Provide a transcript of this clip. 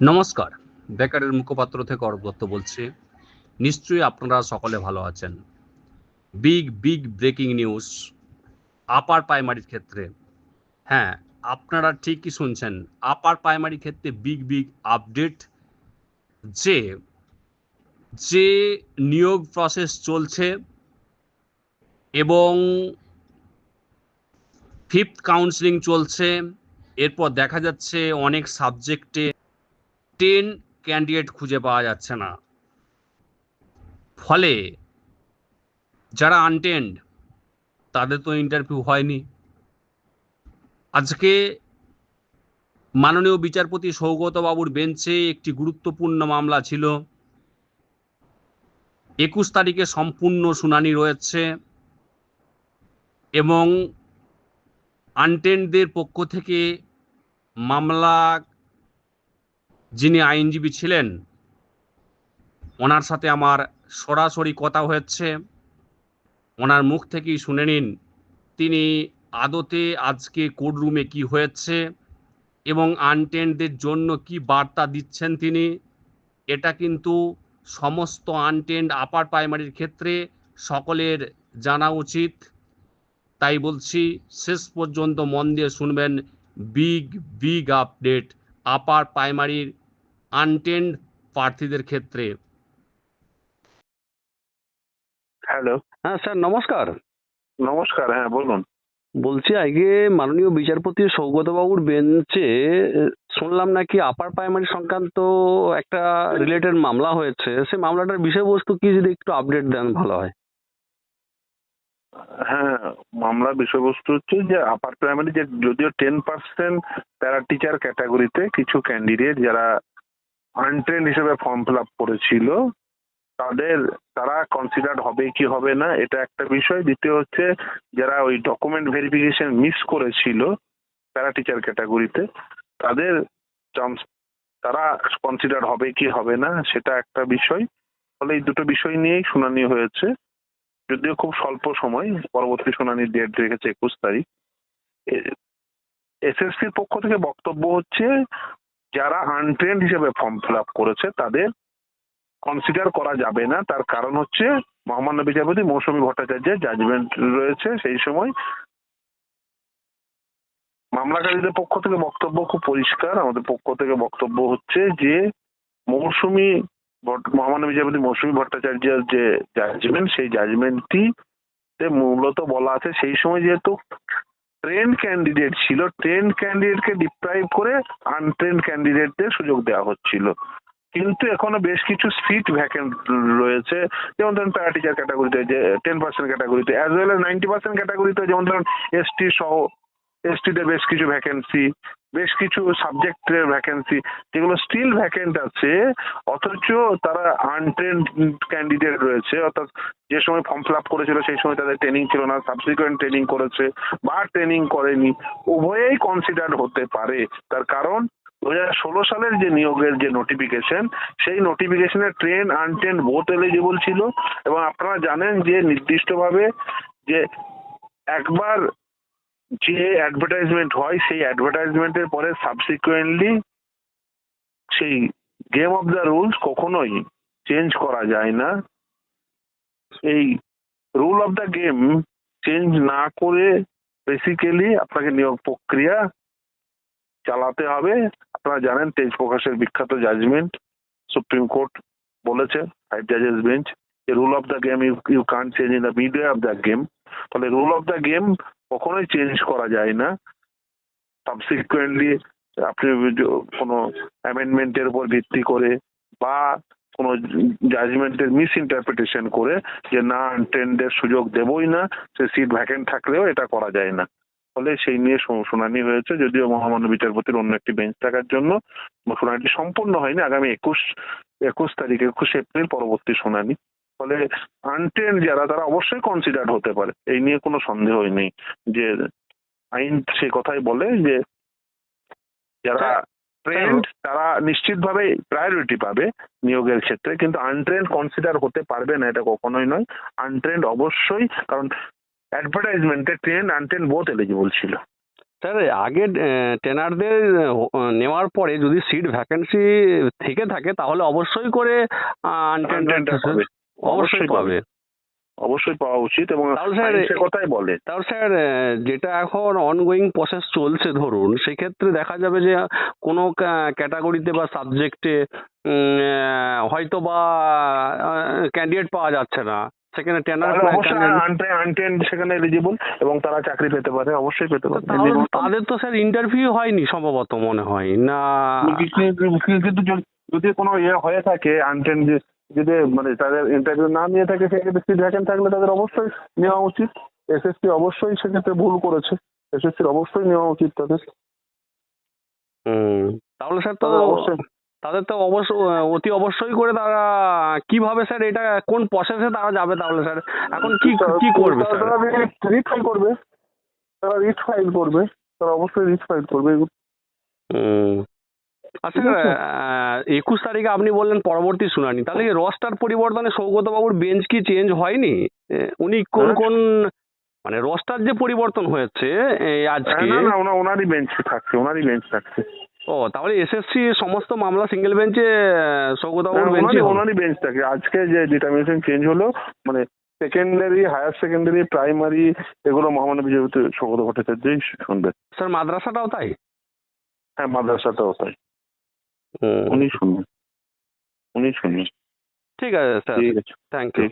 নমস্কার। বেকারের মুখপাত্র থেকে অরূপ বলছি। নিশ্চয়ই আপনারা সকলে ভালো আছেন। Big big breaking news, upper প্রাইমারির ক্ষেত্রে। হ্যাঁ আপনারা ঠিকই শুনছেন, আপার প্রাইমারি ক্ষেত্রে বিগ বিগ আপডেট যে যে নিয়োগ প্রসেস চলছে এবং ফিফথ কাউন্সিলিং চলছে, এরপর দেখা যাচ্ছে অনেক সাবজেক্টে টেন ক্যান্ডিডেট খুঁজে পাওয়া যাচ্ছে না। ফলে যারা আনটেন্ড তাদের তো ইন্টারভিউ হয়নি। আজকে মাননীয় বিচারপতি সৌগত বাবুর বেঞ্চে একটি গুরুত্বপূর্ণ মামলা ছিল। একুশ তারিখে সম্পূর্ণ শুনানি রয়েছে এবং আনটেন্ডদের পক্ষ থেকে মামলা যিনি আইনজীবী ছিলেন, ওনার সাথে আমার সরাসরি কথা হয়েছে। ওনার মুখ থেকেই শুনে নিন, তিনি আদতে আজকে কোর্টরুমে কি হয়েছে এবং আনটেন্ডদের জন্য কি বার্তা দিচ্ছেন তিনি, এটা কিন্তু সমস্ত আনটেন্ড আপার প্রাইমারির ক্ষেত্রে সকলের জানা উচিত। তাই বলছি, শেষ পর্যন্ত মন দিয়ে শুনবেন বিগ বিগ আপডেট আপার প্রাইমারির আনটেন্ড প্রার্থীদের ক্ষেত্রে। হ্যালো হ্যাঁ স্যার নমস্কার। নমস্কার হ্যাঁ বলুন। বলছি আজকে মাননীয় বিচারপতি সৌগতবাবুর বেঞ্চে শুনলাম নাকি আপার প্রাইমারি সংক্রান্ত একটা রিলেটেড মামলা হয়েছে। সে মামলাটার বিষয়বস্তু কি যদি একটু আপডেট দেন ভালো হয়। হ্যাঁ মামলার বিষয়বস্তু হচ্ছে যে আপার প্রাইমারি যে যদিও টেন পার্সেন্ট প্যারা টিচার ক্যাটাগরিতে কিছু ক্যান্ডিডেট যারা আনট্রেন হিসেবে ফর্ম ফিল আপ করেছিল। তাদের, তারা কনসিডার্ড হবে কি হবে না, এটা একটা বিষয়। দ্বিতীয় হচ্ছে, যারা ওই ডকুমেন্ট ভেরিফিকেশন মিস করেছিল প্যারা টিচার ক্যাটাগরিতে তাদের তারা কনসিডার হবে কি হবে না, সেটা একটা বিষয়। ফলে এই দুটো বিষয় নিয়েই শুনানি হয়েছে। যদিও খুব স্বল্প সময়, পরবর্তী শুনানির ডেট রেখেছে একুশ তারিখ। এসএসসির পক্ষ থেকে বক্তব্য হচ্ছে যারা আনট্রেন্ড হিসেবে ফর্ম ফিল আপ করেছে, তাদের কনসিডার করা যাবে না। তার কারণ হচ্ছে, মহামান্য বিচারপতি মৌসুমী ভট্টাচার্যের জাজমেন্ট রয়েছে সেই সময়। মামলাকারীদের পক্ষ থেকে বক্তব্য খুব পরিষ্কার। আমাদের পক্ষ থেকে বক্তব্য হচ্ছে যে, মৌসুমী মহামান্য বিচারপতি মৌসুমী ভট্টাচার্যের যে জাজমেন্ট সেই জাজমেন্টটি মূলত বলা আছে, সেই সময় যেহেতু ট্রেন ক্যান্ডিডেট ছিল ট্রেন ক্যান্ডিডেটকে ডিপ্রাইভ করে আনট্রেন ক্যান্ডিডেটদের সুযোগ দেওয়া হচ্ছিল। কিন্তু এখনও বেশ কিছু সিট ভ্যাকেন্ট রয়েছে, যেমন ধরুন প্যারা টিচার ক্যাটাগরিতে যে টেন পার্সেন্ট ক্যাটাগরিতে as well as ninety percent ক্যাটাগরিতে যেমন ধরুন এসটি সহ এসটিতে বেশ কিছু ভ্যাকেন্সি বেশ কিছু সাবজেক্টের ভ্যাকেন্সি যেগুলো স্টিল ভ্যাকেন্ট আছে, অথচ তারা আনট্রেন ক্যান্ডিডেট রয়েছে, অর্থাৎ যে সময় ফর্ম ফিল আপ করেছিল সেই সময় তাদের ট্রেনিং ছিল না সাবসিকুয়েন্ট ট্রেনিং করেছে বা ট্রেনিং করেনি, উভয়েই কনসিডার হতে পারে। তার কারণ দু হাজার ষোলো সালের যে নিয়োগের যে নোটিফিকেশন সেই নোটিফিকেশনে ট্রেন আনট্রেন বোথ এলিজিবল ছিল এবং আপনারা জানেন যে নির্দিষ্টভাবে যে একবার যে অ্যাডভার্টাইজমেন্ট হয়, সেই অ্যাডভার্টাইজমেন্টের পরে সাবসিকুয়েন্টলি সেই গেম অফ দ্য রুলস কখনোই চেঞ্জ করা যায় না। এই rule of the game change না করে বেসিক্যালি আপনাকে নিয়োগ প্রক্রিয়া চালাতে হবে। আপনারা জানেন তেজ প্রকাশের বিখ্যাত জাজমেন্ট সুপ্রিম কোর্ট বলেছে ফাইভ জাজেস বেঞ্চ যে rule of the game you you can't change in the midway of the game ফলে রুল অফ দ্য গেম কখনোই চেঞ্জ করা যায় না। সাবসিকুয়েন্টলি আপনি কোনো অ্যামেন্ডমেন্টের উপর ভিত্তি করে বা কোনো জাজমেন্টের মিস ইন্টারপ্রিটেশন করে যে না আনটেন্ডের সুযোগ দেবই না, সে সিট ভ্যাকেন্ট থাকলেও এটা করা যায় না। ফলে সেই নিয়ে শুনানি হয়েছে, যদিও মহামান্য বিচারপতির অন্য একটি বেঞ্চ থাকার জন্য শুনানিটি সম্পূর্ণ হয়নি। আগামী একুশ একুশ তারিখ, একুশ এপ্রিল পরবর্তী শুনানি। ফলে আনটেন্ড যারা তারা অবশ্যই কনসিডার হতে পারে। এই নিয়ে কোনো সন্দেহই নেই যে আইন সে কথাই বলে যে যারা ট্রেন্ড তারা নিশ্চিতভাবে প্রায়োরিটি পাবে নিয়োগের ক্ষেত্রে কিন্তু আনট্রেন্ড কনসিডার হতে পারবে না এটা কখনোই নয়। আনট্রেন্ড অবশ্যই কারণ অ্যাডভার্টাইজমেন্টে ট্রেন্ড আনট্রেন বোথ এলিজিবল ছিল। স্যার আগে টেনারদের নেওয়ার পরে যদি সিট ভ্যাকেন্সি থেকে থাকে তাহলে অবশ্যই করে আনটেন্ডার পাবে। অবশ্যই পাবে। অবশ্যই পাওয়া উচিত এবং কথাই বলে। তাহলে স্যার যেটা এখন অনগোয়িং প্রসেস চলছে ধরুন সেক্ষেত্রে দেখা যাবে যে কোনো ক্যাটাগরিতে বা সাবজেক্টে হয়তো বা ক্যান্ডিডেট পাওয়া যাচ্ছে না। সেখানে টেনার সেখানে এলিজিবল এবং তারা চাকরি পেতে পারে অবশ্যই পেতে পারে। তাদের তো স্যার ইন্টারভিউ হয়নি সম্ভবত মনে হয় না কিন্তু- যদি- কোনো ইয়ে হয়ে থাকে আনটেন যদি মানে তাদের ইন্টারভিউ না নিয়ে থাকে সেক্ষেত্রে সিট ভ্যাকেন্ট থাকলে তাদের অবশ্যই নেওয়া উচিত। এসএসসি অবশ্যই সেক্ষেত্রে ভুল করেছে। এসএসসির অবশ্যই নেওয়া উচিত তাদের। হুম। তাহলে স্যার তো তাদের অবশ্যই তাদের তো অবশ্য অতি অবশ্যই করে তারা কীভাবে স্যার এটা কোন প্রসেসে তারা যাবে তাহলে স্যার? এখন কি কি করবে তারা রিট ফাইল করবে। তারা রিট ফাইল করবে। তারা অবশ্যই রিট ফাইল করবে আচ্ছা একুশ তারিখে আপনি বললেন পরবর্তী শুনানি। তাহলে রস্টার পরিবর্তনে সৌগত বাবুর বেঞ্চ কি চেঞ্জ হয়নি? উনি কোন হ্যাঁ। কোন মানে রস্টার যে পরিবর্তন হয়েছে আজকে? না না ওনা- ওনারই বেঞ্চ থাকছে ওনারই বেঞ্চ থাকছে। ও তাহলে এসএসসি সমস্ত মামলা সিঙ্গেল বেঞ্চে সৌগত বাবুর বেঞ্চে ওনারই বেঞ্চ থাকে। আজকে যে ডিটারমিনেশন চেঞ্জ হলো মানে সেকেন্ডারি হায়ার সেকেন্ডারি প্রাইমারি এগুলো মহামানব বিজেপিতে সৌগত ভট্টাচার্যই শুনবে। স্যার মাদ্রাসাটাও তাই? হ্যাঁ মাদ্রাসাটাও তাই। হুম, উনি শুনবেন উনি শুনবেন ঠিক আছে স্যার। Thank you